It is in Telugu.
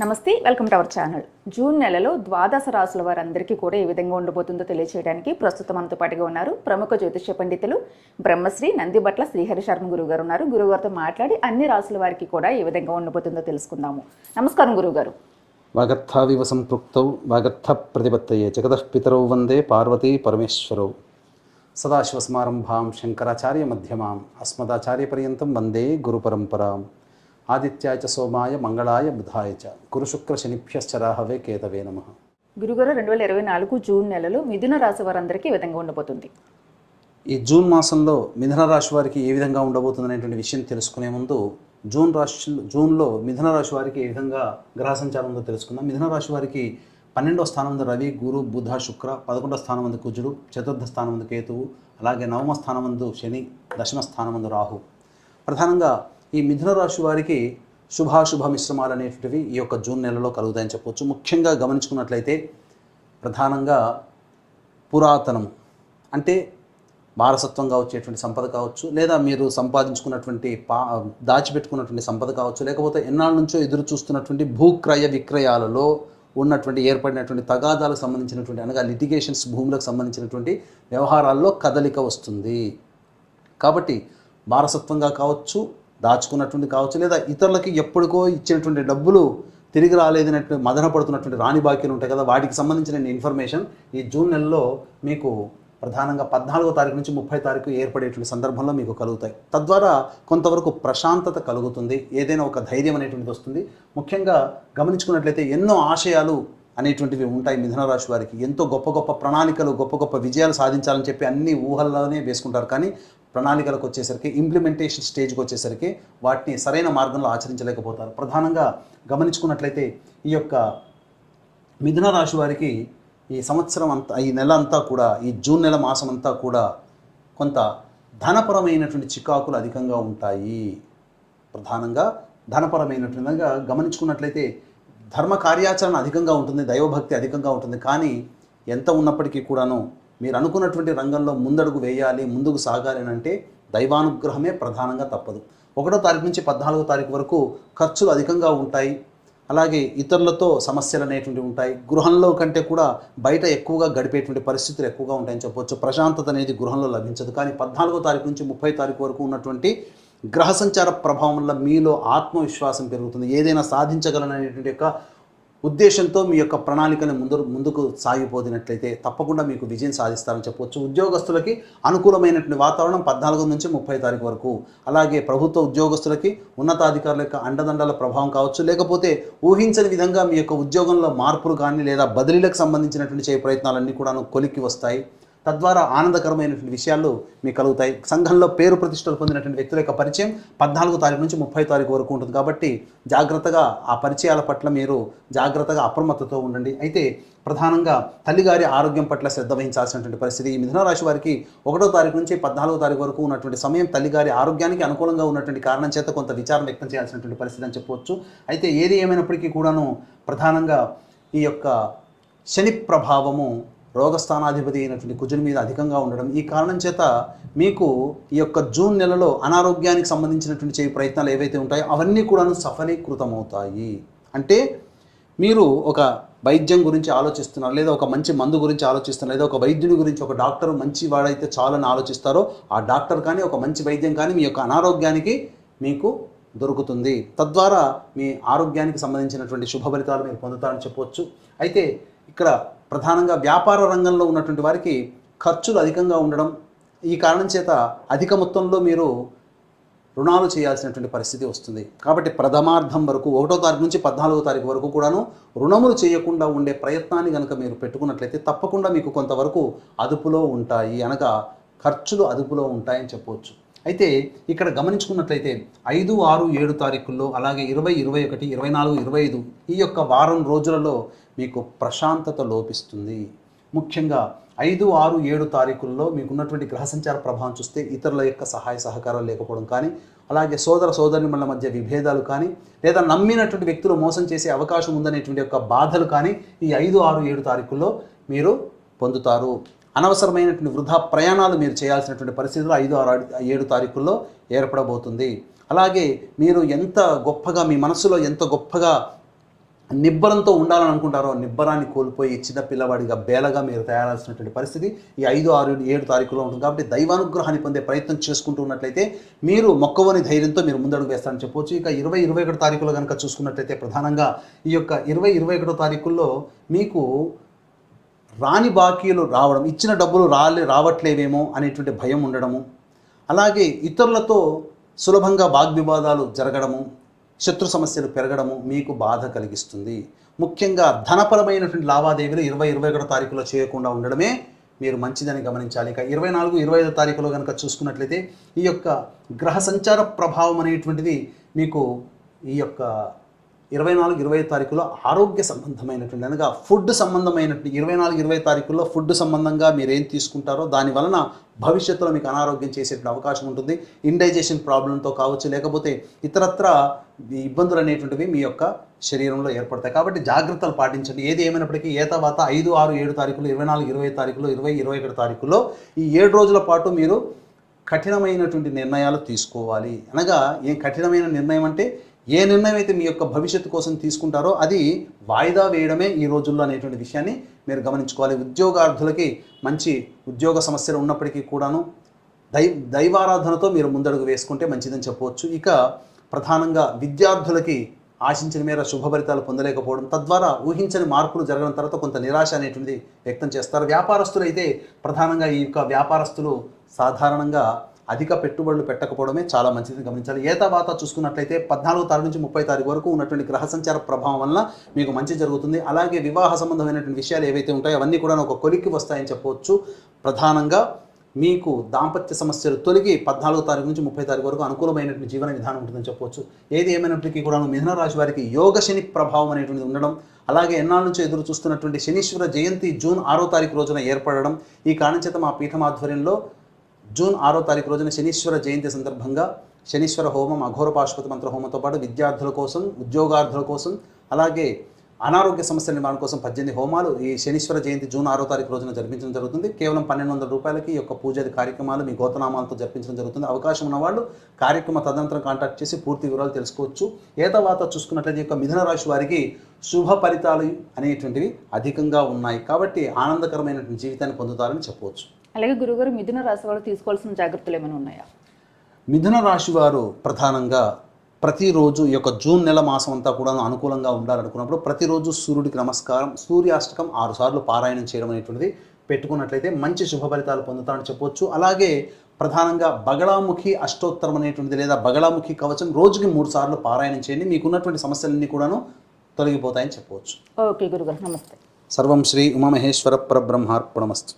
నమస్తే welcome to our channel. June నెలలో ద్వాదశ రాసుల వారందరికీ కూడా ఏ విధంగా ఉండబోతుందో తెలియచేయడానికి ప్రస్తుతం మనతో పాటుగా ఉన్నారు ప్రముఖ జ్యోతిష్య పండితులు బ్రహ్మశ్రీ నందిబట్ల శ్రీహరి శర్మ గురుగారు ఉన్నారు. గురుగారితో మాట్లాడి అన్ని రాసుల వారికి కూడా ఏ విధంగా ఉండబోతుందో తెలుసుకుందాము. నమస్కారం గురుగారు వాగర్థావివ సంపృక్తౌ వాగర్థ ప్రతిపత్తయే జగదఃపితరౌ వందే పార్వతీ పరమేశ్వరౌ. సదాశివసమారంభాం శంకరాచార్య మధ్యమాం అస్మదాచార్యపర్యంతం వందే గురుపరంపరాం. ఆదిత్యాయ చ సోమాయ మంగళాయ బుధాయ చ. గురుశుక్ర శనిభ్యశ్చరాహవే కేతవే నమ. గురుగారు రెండు వేల ఇరవై నాలుగు జూన్ నెలలో మిథున రాశి వారందరికీ ఏ విధంగా ఉండబోతుంది. ఈ జూన్ మాసంలో మిథున రాశి వారికి ఏ విధంగా ఉండబోతుంది అనేటువంటి విషయం తెలుసుకునే ముందు జూన్ రాశి జూన్లో మిథున రాశి వారికి ఏ విధంగా గ్రహ సంచారం ఉందో తెలుసుకుందాం. మిథున రాశి వారికి పన్నెండవ స్థానం ఉంది రవి గురు బుధ శుక్ర పదకొండవ స్థానం ఉంది కుజుడు చతుర్థ స్థానం ఉంది కేతువు అలాగే నవమ స్థానం ముందు శని దశమ స్థానం ముందు రాహు. ప్రధానంగా ఈ మిథున రాశి వారికి శుభాశుభ మిశ్రమాలు అనేటువంటివి ఈ యొక్క జూన్ నెలలో కలుగుతాయని చెప్పొచ్చు. ముఖ్యంగా గమనించుకున్నట్లయితే ప్రధానంగా పురాతనం అంటే వారసత్వంగా వచ్చేటువంటి సంపద కావచ్చు లేదా మీరు సంపాదించుకున్నటువంటి పా దాచిపెట్టుకున్నటువంటి సంపద కావచ్చు లేకపోతే ఎన్నాళ్ళ నుంచో ఎదురు చూస్తున్నటువంటి భూక్రయ విక్రయాలలో ఉన్నటువంటి ఏర్పడినటువంటి తగాదాలకు సంబంధించినటువంటి అనగా లిటిగేషన్స్ భూములకు సంబంధించినటువంటి వ్యవహారాల్లో కదలిక వస్తుంది. కాబట్టి వారసత్వంగా కావచ్చు దాచుకున్నటువంటి కావచ్చు లేదా ఇతరులకి ఎప్పటికో ఇచ్చినటువంటి డబ్బులు తిరిగి రాలేదనట్టు మదన పడుతున్నటువంటి రాణి బాకీలు ఉంటాయి కదా వాటికి సంబంధించిన ఇన్ఫర్మేషన్ ఈ జూన్ నెలలో మీకు ప్రధానంగా పద్నాలుగో తారీఖు నుంచి ముప్పై తారీఖు ఏర్పడేటువంటి సందర్భంలో మీకు కలుగుతాయి. తద్వారా కొంతవరకు ప్రశాంతత కలుగుతుంది ఏదైనా ఒక ధైర్యం అనేటువంటిది వస్తుంది. ముఖ్యంగా గమనించుకున్నట్లయితే ఎన్నో ఆశయాలు అనేటువంటివి ఉంటాయి మిథున రాశి వారికి. ఎంతో గొప్ప గొప్ప ప్రణాళికలు గొప్ప గొప్ప విజయాలు సాధించాలని చెప్పి అన్ని ఊహల్లోనే వేసుకుంటారు. కానీ ప్రణాళికలకు వచ్చేసరికి ఇంప్లిమెంటేషన్ స్టేజ్కి వచ్చేసరికి వాటిని సరైన మార్గంలో ఆచరించలేకపోతారు. ప్రధానంగా గమనించుకున్నట్లయితే ఈ యొక్క మిథున రాశి వారికి ఈ సంవత్సరం అంతా ఈ నెల అంతా కూడా ఈ జూన్ నెల మాసం అంతా కూడా కొంత ధనపరమైనటువంటి చికాకులు అధికంగా ఉంటాయి. ప్రధానంగా ధనపరమైనటువంటిగా గమనించుకున్నట్లయితే ధర్మ కార్యాచరణ అధికంగా ఉంటుంది దైవభక్తి అధికంగా ఉంటుంది. కానీ ఎంత ఉన్నప్పటికీ కూడాను మీరు అనుకున్నటువంటి రంగంలో ముందడుగు వేయాలి ముందుకు సాగాలి అంటే దైవానుగ్రహమే ప్రధానంగా తప్పదు. ఒకటో తారీఖు నుంచి పద్నాలుగో తారీఖు వరకు ఖర్చులు అధికంగా ఉంటాయి. అలాగే ఇతరులతో సమస్యలు అనేటువంటివి ఉంటాయి. గృహంలో కంటే కూడా బయట ఎక్కువగా గడిపేటువంటి పరిస్థితులు ఎక్కువగా ఉంటాయని చెప్పవచ్చు ప్రశాంతత అనేది గృహంలో లభించదు. కానీ పద్నాలుగో తారీఖు నుంచి ముప్పై తారీఖు వరకు ఉన్నటువంటి గ్రహ సంచార ప్రభావం వల్ల మీలో ఆత్మవిశ్వాసం పెరుగుతుంది. ఏదైనా సాధించగలననేటువంటి యొక్క ఉద్దేశంతో మీ యొక్క ప్రణాళికను ముందు ముందుకు సాగిపోదినట్లయితే తప్పకుండా మీకు విజయం సాధిస్తారని చెప్పవచ్చు. ఉద్యోగస్తులకి అనుకూలమైనటువంటి వాతావరణం పద్నాలుగు నుంచి ముప్పై తారీఖు వరకు. అలాగే ప్రభుత్వ ఉద్యోగస్తులకి ఉన్నతాధికారుల యొక్క అండదండల ప్రభావం కావచ్చు లేకపోతే ఊహించని విధంగా మీ యొక్క ఉద్యోగంలో మార్పులు కానీ లేదా బదిలీలకు సంబంధించినటువంటి చేయ ప్రయత్నాలన్నీ కూడాను కొలిక్కి వస్తాయి. తద్వారా ఆనందకరమైనటువంటి విషయాలు మీకు కలుగుతాయి. సంఘంలో పేరు ప్రతిష్టలు పొందినటువంటి వ్యక్తుల యొక్క పరిచయం పద్నాలుగో తారీఖు నుంచి ముప్పై తారీఖు వరకు ఉంటుంది కాబట్టి జాగ్రత్తగా ఆ పరిచయాల పట్ల మీరు జాగ్రత్తగా అప్రమత్తతో ఉండండి. అయితే ప్రధానంగా తల్లిగారి ఆరోగ్యం పట్ల శ్రద్ధ వహించాల్సినటువంటి పరిస్థితి ఈ మిథున రాశి వారికి ఒకటో తారీఖు నుంచి పద్నాలుగో తారీఖు వరకు ఉన్నటువంటి సమయం తల్లిగారి ఆరోగ్యానికి అనుకూలంగా ఉన్నటువంటి కారణం చేత కొంత విచారం వ్యక్తం చేయాల్సినటువంటి పరిస్థితి అని చెప్పవచ్చు. అయితే ఏది ఏమైనప్పటికీ కూడాను ప్రధానంగా ఈ యొక్క శని ప్రభావము రోగస్థానాధిపతి అయినటువంటి కుజుని మీద అధికంగా ఉండడం ఈ కారణం చేత మీకు ఈ యొక్క జూన్ నెలలో అనారోగ్యానికి సంబంధించినటువంటి చేయ ప్రయత్నాలు ఏవైతే ఉంటాయో అవన్నీ కూడాను సఫలీకృతమవుతాయి. అంటే మీరు ఒక వైద్యం గురించి ఆలోచిస్తున్నారు లేదా ఒక మంచి మందు గురించి ఆలోచిస్తున్నారు లేదా ఒక వైద్యుని గురించి ఒక డాక్టర్ మంచి వాడైతే చాలని ఆలోచిస్తారో ఆ డాక్టర్ కానీ ఒక మంచి వైద్యం కానీ మీ యొక్క అనారోగ్యానికి మీకు దొరుకుతుంది. తద్వారా మీ ఆరోగ్యానికి సంబంధించినటువంటి శుభ ఫలితాలు మీరు పొందుతారని చెప్పవచ్చు అయితే ఇక్కడ ప్రధానంగా వ్యాపార రంగంలో ఉన్నటువంటి వారికి ఖర్చులు అధికంగా ఉండడం ఈ కారణం చేత అధిక మొత్తంలో మీరు రుణాలు చేయాల్సినటువంటి పరిస్థితి వస్తుంది. కాబట్టి ప్రథమార్థం వరకు ఒకటో తారీఖు నుంచి పద్నాలుగో తారీఖు వరకు కూడాను రుణములు చేయకుండా ఉండే ప్రయత్నాన్ని కనుక మీరు పెట్టుకున్నట్లయితే తప్పకుండా మీకు కొంతవరకు అదుపులో ఉంటాయి అనగా ఖర్చులు అదుపులో ఉంటాయని చెప్పవచ్చు. అయితే ఇక్కడ గమనించుకున్నట్లయితే ఐదు ఆరు ఏడు తారీఖుల్లో అలాగే ఇరవై ఇరవై ఒకటి ఇరవై నాలుగు ఇరవై ఐదు ఈ యొక్క వారం రోజులలో మీకు ప్రశాంతత లోపిస్తుంది. ముఖ్యంగా ఐదు ఆరు ఏడు తారీఖుల్లో మీకున్నటువంటి గ్రహ సంచార ప్రభావం చూస్తే ఇతరుల యొక్క సహాయ సహకారాలు లేకపోవడం కానీ అలాగే సోదర సోదరుల మధ్య విభేదాలు కానీ లేదా నమ్మినటువంటి వ్యక్తులు మోసం చేసే అవకాశం ఉందనేటువంటి యొక్క బాధలు కానీ ఈ ఐదు ఆరు ఏడు తారీఖుల్లో మీరు పొందుతారు. అనవసరమైనటువంటి వృధా ప్రయాణాలు మీరు చేయాల్సినటువంటి పరిస్థితులు ఐదు ఆరు ఏడు తారీఖుల్లో ఏర్పడబోతుంది. అలాగే మీరు ఎంత గొప్పగా మీ మనసులో ఎంత గొప్పగా నిబ్బరంతో ఉండాలని అనుకుంటారో నిబ్బరాన్ని కోల్పోయి చిన్న పిల్లవాడిగా బేలగా మీరు తయారాల్సినటువంటి పరిస్థితి ఈ ఐదు ఆరు ఏడు తారీఖులో ఉంటుంది. కాబట్టి దైవానుగ్రహాన్ని పొందే ప్రయత్నం చేసుకుంటూ ఉన్నట్లయితే మీరు మొక్కవని ధైర్యంతో మీరు ముందడుగు వేస్తారని చెప్పొచ్చు ఇక ఇరవై ఇరవై ఒకటి తారీఖులో కనుక చూసుకున్నట్లయితే ప్రధానంగా ఈ యొక్క ఇరవై ఇరవై ఒకటో తారీఖుల్లో మీకు రాని బాకీలు రావడం ఇచ్చిన డబ్బులు రాలే రావట్లేవేమో అనేటువంటి భయం ఉండడము అలాగే ఇతరులతో సులభంగా వాగ్వివాదాలు జరగడము శత్రు సమస్యలు పెరగడము మీకు బాధ కలిగిస్తుంది. ముఖ్యంగా ధనపరమైనటువంటి లావాదేవీలు ఇరవై ఇరవై ఒకటో తారీఖులో చేయకుండా ఉండడమే మీరు మంచిదని గమనించాలి. ఇక ఇరవై నాలుగు ఇరవై ఐదో తారీఖులో కనుక చూసుకున్నట్లయితే ఈ యొక్క గ్రహ సంచార ప్రభావం అనేటువంటిది మీకు ఈ యొక్క ఇరవై నాలుగు ఇరవై తారీఖులో ఆరోగ్య సంబంధమైనటువంటి అనగా ఫుడ్ సంబంధమైనటువంటి ఇరవై నాలుగు ఇరవై తారీఖుల్లో ఫుడ్ సంబంధంగా మీరు ఏం తీసుకుంటారో దాని వలన భవిష్యత్తులో మీకు అనారోగ్యం చేసేటువంటి అవకాశం ఉంటుంది. ఇండైజెషన్ ప్రాబ్లంతో కావచ్చు లేకపోతే ఇతరత్ర ఇబ్బందులు అనేటువంటివి మీ యొక్క శరీరంలో ఏర్పడతాయి. కాబట్టి జాగ్రత్తలు పాటించండి. ఏది ఏమైనప్పటికీ ఏ తర్వాత ఐదు ఆరు ఏడు తారీఖులు ఇరవై నాలుగు ఇరవై తారీఖులు ఇరవై ఇరవై ఒకటి తారీఖుల్లో ఈ ఏడు రోజుల పాటు మీరు కఠినమైనటువంటి నిర్ణయాలు తీసుకోవాలి. అనగా ఏం కఠినమైన నిర్ణయం అంటే ఏ నిర్ణయం అయితే మీ యొక్క భవిష్యత్తు కోసం తీసుకుంటారో అది వాయిదా వేయడమే ఈ రోజుల్లో అనేటువంటి విషయాన్ని మీరు గమనించుకోవాలి. ఉద్యోగార్థులకి మంచి ఉద్యోగ సమస్యలు ఉన్నప్పటికీ కూడాను దై దైవారాధనతో మీరు ముందడుగు వేసుకుంటే మంచిదని చెప్పవచ్చు. ఇక ప్రధానంగా విద్యార్థులకి ఆశించిన మేర శుభ ఫలితాలు పొందలేకపోవడం తద్వారా ఊహించని మార్పులు జరగడం తర్వాత కొంత నిరాశ అనేటువంటిది వ్యక్తం చేస్తారు. వ్యాపారస్తులు అయితే ప్రధానంగా ఈ యొక్క వ్యాపారస్తులు సాధారణంగా అధిక పెట్టుబడులు పెట్టకపోవడమే చాలా మంచిది గమనించాలి. ఏ చూసుకున్నట్లయితే పద్నాలుగు తారీఖు నుంచి ముప్పై తారీఖు వరకు ఉన్నటువంటి గ్రహ సంచార ప్రభావం వల్ల మీకు మంచి జరుగుతుంది. అలాగే వివాహ సంబంధమైనటువంటి విషయాలు ఏవైతే ఉంటాయో అవన్నీ కూడా ఒక కొలిక్కి వస్తాయని చెప్పవచ్చు. ప్రధానంగా మీకు దాంపత్య సమస్యలు తొలగి పద్నాలుగో తారీఖు నుంచి ముప్పై తారీఖు వరకు అనుకూలమైనటువంటి జీవన విధానం ఉంటుందని చెప్పవచ్చు. ఏది ఏమైనప్పటికీ కూడా మిథున రాశి వారికి యోగ శని ప్రభావం అనేటువంటిది ఉండడం అలాగే ఎన్నాళ్ళ నుంచి ఎదురు చూస్తున్నటువంటి శనీశ్వర జయంతి జూన్ ఆరో తారీఖు రోజున ఏర్పడడం ఈ కారణం చేత మా పీఠం ఆధ్వర్యంలో జూన్ ఆరో తారీఖు రోజున శనీశ్వర జయంతి సందర్భంగా శనీశ్వర హోమం అఘోర పాశుపతి మంత్ర హోమంతో పాటు విద్యార్థుల కోసం ఉద్యోగార్థుల కోసం అలాగే అనారోగ్య సమస్యల నివారణ కోసం పద్దెనిమిది హోమాలు ఈ శనీశ్వర జయంతి జూన్ ఆరో తారీఖు రోజున జరిపించడం జరుగుతుంది. కేవలం పన్నెండు వందల రూపాయలకి ఈ యొక్క పూజాది కార్యక్రమాలు మీ గోతనామాలతో జరిపించడం జరుగుతుంది. అవకాశం ఉన్నవాళ్ళు కార్యక్రమ తదనంతరం కాంటాక్ట్ చేసి పూర్తి వివరాలు తెలుసుకోవచ్చు. ఏ తర్వాత చూసుకున్నట్లయితే ఈ యొక్క మిథున రాశి వారికి శుభ ఫలితాలు అనేటువంటివి అధికంగా ఉన్నాయి. కాబట్టి ఆనందకరమైనటువంటి జీవితాన్ని పొందుతారని చెప్పవచ్చు. అలాగే గురుగారు మిథున రాశి వాళ్ళు తీసుకోవాల్సిన జాగ్రత్తలు ఏమైనా ఉన్నాయా? మిథున రాశి వారు ప్రధానంగా ప్రతిరోజు ఈ యొక్క జూన్ నెల మాసం అంతా కూడా అనుకూలంగా ఉండాలనుకున్నప్పుడు ప్రతిరోజు సూర్యుడికి నమస్కారం సూర్యాష్టకం ఆరు సార్లు పారాయణం చేయడం అనేటువంటిది పెట్టుకున్నట్లయితే మంచి శుభ ఫలితాలు పొందుతారని చెప్పొచ్చు. అలాగే ప్రధానంగా బగళాముఖి అష్టోత్తరం అనేటువంటిది లేదా బగళాముఖి కవచం రోజుకి మూడు సార్లు పారాయణం చేయండి. మీకున్నటువంటి సమస్యలన్నీ కూడాను తొలగిపోతాయని చెప్పవచ్చు ఓకే గురుగారు నమస్తే. సర్వం శ్రీ ఉమామహేశ్వర పరబ్రహ్మార్పణమస్తు.